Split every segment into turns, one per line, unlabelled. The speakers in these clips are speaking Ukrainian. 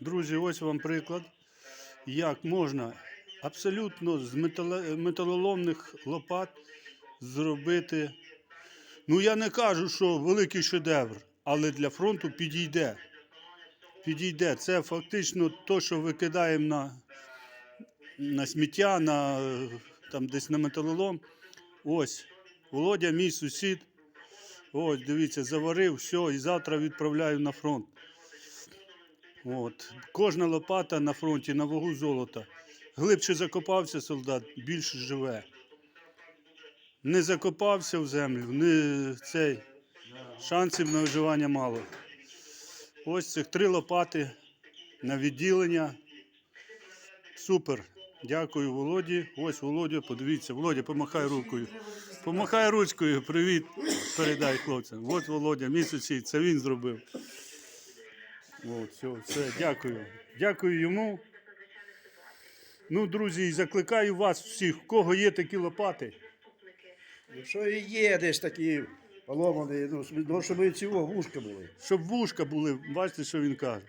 Друзі, ось вам приклад, як можна абсолютно з металоломних лопат зробити. Ну, я не кажу, що великий шедевр, але для фронту підійде. Підійде. Це фактично те, що викидаємо на, на сміття, на, там десь на металолом. Ось, Володя, мій сусід. Ось, дивіться, заварив, все, і завтра відправляю на фронт. От. Кожна лопата на фронті на вагу золота. Глибше закопався солдат, більше живе. Не закопався в землю, не цей. Шансів на виживання мало. Ось цих три лопати на відділення. Супер. Дякую Володі. Ось Володя, подивіться. Володя, помахай рукою. Помахай ручкою, привіт. Передай хлопцям. От Володя, мій сусід, це він зробив. От, все, все, дякую. Дякую йому. Ну, друзі, і закликаю вас всіх, в кого є такі лопати.
Якщо і є десь такі поломані, ну, щоб- ну, щоб вушка були.
Щоб вушка були, бачите, що він каже.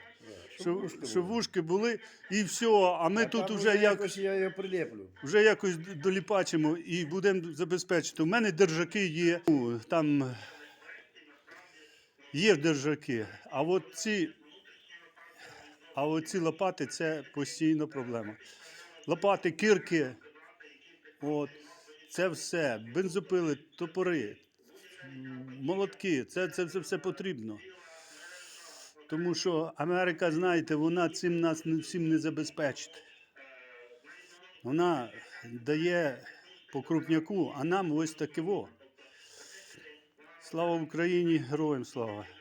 Щоб
Щоб, щоб
були.
вушки були, і все. А ми
А
тут вже як,
якось я його прилеплю.
вже якось доліпачимо і будемо забезпечити. У мене держаки є. Ну, Там є держаки. А от ці, а от ці лопати це постійно проблема. Лопати, кирки, от, це все. Бензопили, топори, молотки. Це, це, це все потрібно. Тому що Америка, знаєте, вона цим нас всім не забезпечить. Вона дає по крупняку, а нам ось таке во. Слава Україні, героям слава!